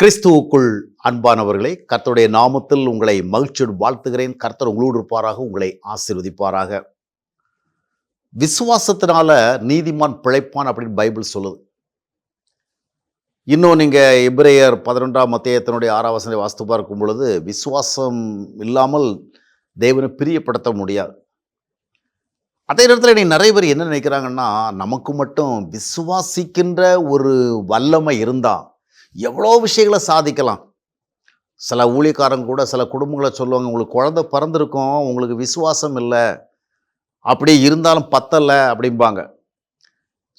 கிறிஸ்துவுக்குள் அன்பானவர்களே கர்த்தருடைய நாமத்தில் உங்களை மகிழ்ச்சியுடன் வாழ்த்துகிறேன். கர்த்தர் உங்களோடு இருப்பாராக உங்களை ஆசீர்வதிப்பாராக. விசுவாசத்தினால நீதிமான் பிழைப்பான் அப்படின்னு பைபிள் சொல்லுது. இன்னும் நீங்கள் இப்ரேயர் பதினொன்றாம் மத்தியத்தினுடைய ஆறாவசனை வாஸ்து பார்க்கும் பொழுது விசுவாசம் இல்லாமல் தேவனை பிரியப்படுத்த முடியாது. அதே நேரத்தில் நீ நிறைய பேர் என்ன நினைக்கிறாங்கன்னா நமக்கு மட்டும் விசுவாசிக்கின்ற ஒரு வல்லமை இருந்தால் எவ்வளோ விஷயங்களை சாதிக்கலாம். சில ஊழியக்காரங்க கூட சில குடும்பங்களை சொல்லுவாங்க உங்களுக்கு குழந்த பிறந்திருக்கும் உங்களுக்கு விசுவாசம் இல்லை அப்படியே இருந்தாலும் பத்தலை அப்படிம்பாங்க.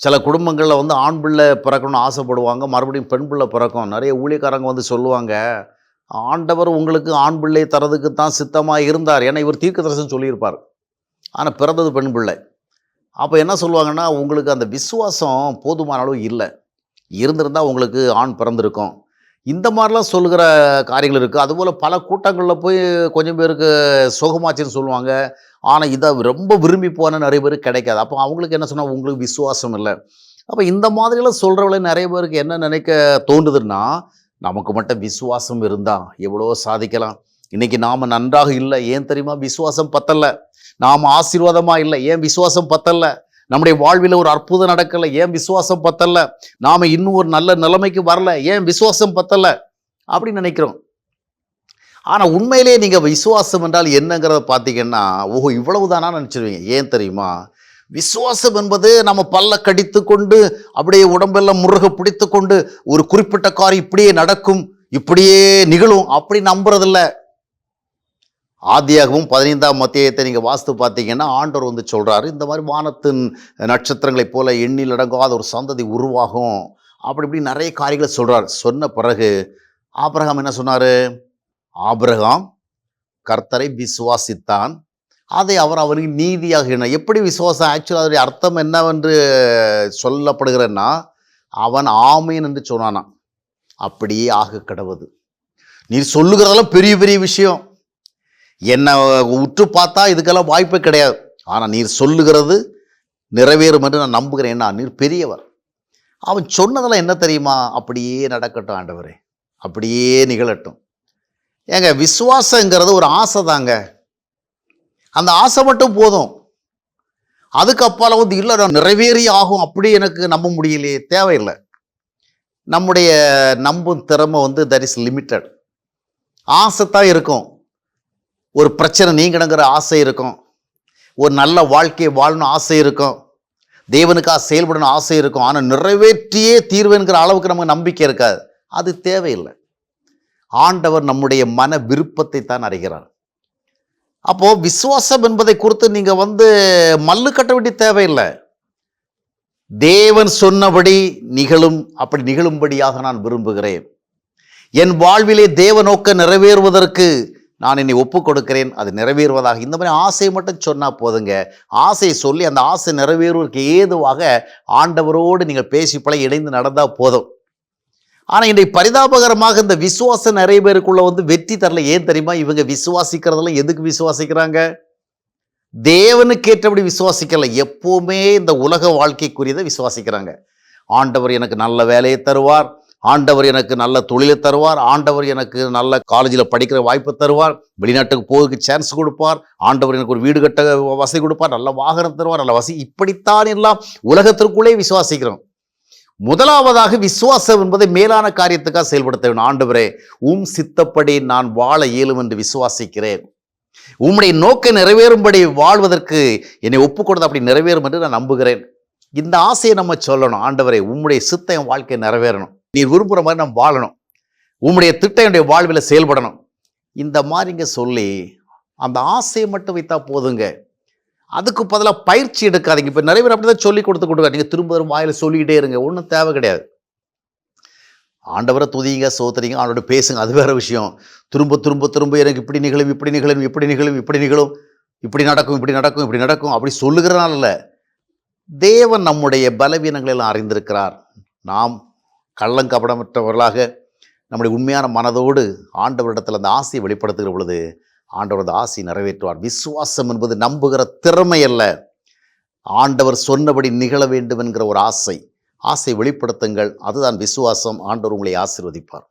சில குடும்பங்களில் வந்து ஆண் பிள்ளை பிறக்கணும்னு ஆசைப்படுவாங்க மறுபடியும் பெண் பிள்ளை பிறக்கும். நிறைய ஊழியக்காரங்க வந்து சொல்லுவாங்க ஆண்டவர் உங்களுக்கு ஆண் பிள்ளை தரதுக்கு தான் சித்தமாக இருந்தார். ஏன்னா இவர் தீர்க்கதரிசனம் சொல்லியிருப்பார். ஆனால் பிறந்தது பெண் பிள்ளை. அப்போ என்ன சொல்லுவாங்கன்னா உங்களுக்கு அந்த விசுவாசம் போதுமான அளவு இல்லை. இருந்திருந்தால் உங்களுக்கு ஆண் பிறந்திருக்கும். இந்த மாதிரிலாம் சொல்கிற காரியங்கள் இருக்குது அதுபோல் பல கூட்டங்களில் போய் கொஞ்சம் பேருக்கு சுகமாச்சுன்னு சொல்லுவாங்க. ஆனால் இதை ரொம்ப விரும்பி போன நிறைய பேருக்கு கிடைக்காது. அப்போ அவங்களுக்கு என்ன சொன்னால் உங்களுக்கு விசுவாசம் இல்லை. அப்போ இந்த மாதிரிலாம் சொல்கிறவங்களே நிறைய பேருக்கு என்ன நினைக்க தோன்றுதுன்னா நமக்கு மட்டும் விசுவாசம் இருந்தால் எவ்வளோ சாதிக்கலாம். இன்றைக்கி நாம் நன்றாக இல்லை. ஏன் தெரியுமா? விசுவாசம் பத்தலை. நாம் ஆசீர்வாதமாக இல்லை. ஏன் விசுவாசம் பத்தலை? நம்முடைய வாழ்வில் ஒரு அற்புதம் நடக்கலை ஏன் விசுவாசம் பத்தல நாம் இன்னும் ஒரு நல்ல நிலைமைக்கு வரல ஏன் விசுவாசம் பத்தல அப்படின்னு நினைக்கிறோம். ஆனால் உண்மையிலேயே நீங்கள் விசுவாசம் என்றால் என்னங்கிறத பார்த்தீங்கன்னா ஓஹோ இவ்வளவு தானா நினச்சிருவீங்க. ஏன் தெரியுமா? விசுவாசம் என்பது நம்ம பல்ல கடித்து கொண்டு அப்படியே உடம்பெல்லாம் முருக பிடித்து கொண்டு ஒரு குறிப்பிட்ட காரியம் இப்படியே நடக்கும் இப்படியே நிகழும் அப்படி நம்புறதில்ல. ஆதியாகவும் பதினைந்தாம் மத்தியத்தை நீங்கள் வாஸ்து பார்த்தீங்கன்னா ஆண்டவர் வந்து சொல்கிறாரு இந்த மாதிரி வானத்தின் நட்சத்திரங்களைப் போல எண்ணில் அடங்காத ஒரு சந்ததி உருவாகும். அப்படி இப்படி நிறைய காரியங்களை சொல்கிறார் சொன்ன பிறகு ஆபிரகாம் என்ன சொன்னார்? ஆபிரகாம் கர்த்தரை விசுவாசித்தான். அதை அவர் அவனுக்கு நீதியாக என்ன எப்படி விசுவாசம்? ஆக்சுவலாக அதனுடைய அர்த்தம் என்னவென்று சொல்லப்படுகிறன்னா அவன் ஆமையன் என்று சொன்னானான் அப்படியே ஆக கடவுது நீ சொல்லுகிறதெல்லாம் பெரிய பெரிய விஷயம். என்னை உற்று பார்த்தா இதுக்கெல்லாம் வாய்ப்பே கிடையாது. ஆனால் நீர் சொல்லுகிறது நிறைவேறும் என்று நான் நம்புகிறேன். என்ன? நீர் பெரியவர். அவன் சொன்னதெல்லாம் என்ன தெரியுமா? அப்படியே நடக்கட்டும் ஆண்டவரே. அப்படியே நிகழட்டும். ஏங்க விசுவாசங்கிறது ஒரு ஆசை தாங்க. அந்த ஆசை மட்டும் போதும். அதுக்கு வந்து இல்லை நான் நிறைவேறி ஆகும் அப்படி எனக்கு நம்ப முடியலையே. தேவையில்லை. நம்முடைய நம்பும் திறமை வந்து தட் இஸ் லிமிட்டட் ஆசை தான் இருக்கும். ஒரு பிரச்சனை நீங்கணுங்கிற ஆசை இருக்கும். ஒரு நல்ல வாழ்க்கையை வாழணும் ஆசை இருக்கும். தேவனுக்காக செயல்படணும் ஆசை இருக்கும். ஆனால் நிறைவேற்றியே தீர்வுங்கிற அளவுக்கு நமக்கு நம்பிக்கை இருக்காது. அது தேவையில்லை. ஆண்டவர் நம்முடைய மன விருப்பத்தை தான் அறிகிறார். அப்போது விசுவாசம் என்பதை குறித்து நீங்கள் வந்து மல்லு கட்ட வேண்டிய தேவையில்லை. தேவன் சொன்னபடி நிகழும் அப்படி நிகழும்படியாக நான் விரும்புகிறேன். என் வாழ்விலே தேவ நோக்க நிறைவேறுவதற்கு நான் என்னை ஒப்பு கொடுக்கிறேன் அது நிறைவேறுவதாக. இந்த மாதிரி ஆசையை மட்டும் சொன்னால் போதுங்க. ஆசையை சொல்லி அந்த ஆசை நிறைவேறுவதற்கு ஏதுவாக ஆண்டவரோடு நீங்கள் பேசி பல இணைந்து நடந்தால் போதும். ஆனால் இன்றைக்கு பரிதாபகரமாக இந்த விசுவாசம் நிறைய பேருக்குள்ள வந்து வெற்றி தரல. ஏன் தெரியுமா? இவங்க விசுவாசிக்கிறதெல்லாம் எதுக்கு விசுவாசிக்கிறாங்க? தேவனுக்கு ஏற்றபடி விசுவாசிக்கல. எப்போவுமே இந்த உலக வாழ்க்கைக்குரியதை விசுவாசிக்கிறாங்க. ஆண்டவர் எனக்கு நல்ல வேலையை தருவார். ஆண்டவர் எனக்கு நல்ல தொழிலை தருவார் ஆண்டவர் எனக்கு நல்ல காலேஜில் படிக்கிற வாய்ப்பு தருவார் வெளிநாட்டுக்கு போகிறதுக்கு சான்ஸ் கொடுப்பார் ஆண்டவர் எனக்கு ஒரு வீடு கட்ட வசதி கொடுப்பார் நல்ல வாகனம் தருவார் நல்ல வசதி. இப்படித்தான் எல்லாம் உலகத்திற்குள்ளே விசுவாசிக்கிறோம். முதலாவதாக விசுவாசம் என்பதை மேலான காரியத்துக்காக செயல்படுத்த வேண்டும். ஆண்டவரே உம் சித்தப்படி நான் வாழ இயலும் என்று விசுவாசிக்கிறேன். உம்முடைய நோக்கை நிறைவேறும்படி வாழ்வதற்கு என்னை ஒப்புக்கொடுத்து அப்படி நிறைவேறும் என்று நான் நம்புகிறேன். இந்த ஆசையை நம்ம சொல்லணும். ஆண்டவரை உம்முடைய சித்த என் வாழ்க்கை நிறைவேறணும். நீ விரும்புகிற மாதிரி நாம் வாழணும். உம்முடைய திட்டம் என்னுடைய வாழ்வில் செயல்படணும். இந்த மாதிரிங்க சொல்லி அந்த ஆசையை மட்டும் வைத்தா போதுங்க. அதுக்கு பதிலாக பயிற்சி எடுக்காதீங்க. இப்போ நிறைய பேர் அப்படி தான் சொல்லி கொடுத்து கொடுங்க நீங்கள் திரும்ப திரும்ப வாயில் சொல்லிக்கிட்டே இருங்க. ஒன்றும் தேவை கிடையாது. ஆண்டவரை துதிங்க சோத்துறீங்க அவனோட பேசுங்க. அது வேற விஷயம். திரும்ப திரும்ப திரும்ப எனக்கு இப்படி நிகழும் இப்படி நிகழும் இப்படி நிகழும் இப்படி நிகழும். இப்படி நடக்கும் இப்படி நடக்கும் இப்படி நடக்கும். அப்படி சொல்லுகிறனால தேவன் நம்முடைய பலவீனங்களை எல்லாம் அறிந்திருக்கிறார். நாம் கள்ளங்கபடமற்றவர்களாக நம்முடைய உண்மையான மனதோடு ஆண்டவரிடத்தில் அந்த ஆசையை வெளிப்படுத்துகிற பொழுது ஆண்டவர் அந்த ஆசையை நிறைவேற்றுவார். விசுவாசம் என்பது நம்புகிற திறமை அல்ல. ஆண்டவர் சொன்னபடி நிகழ வேண்டும் என்கிற ஒரு ஆசை. ஆசை வெளிப்படுத்துங்கள். அதுதான் விசுவாசம். ஆண்டவர் உங்களை ஆசிர்வதிப்பார்.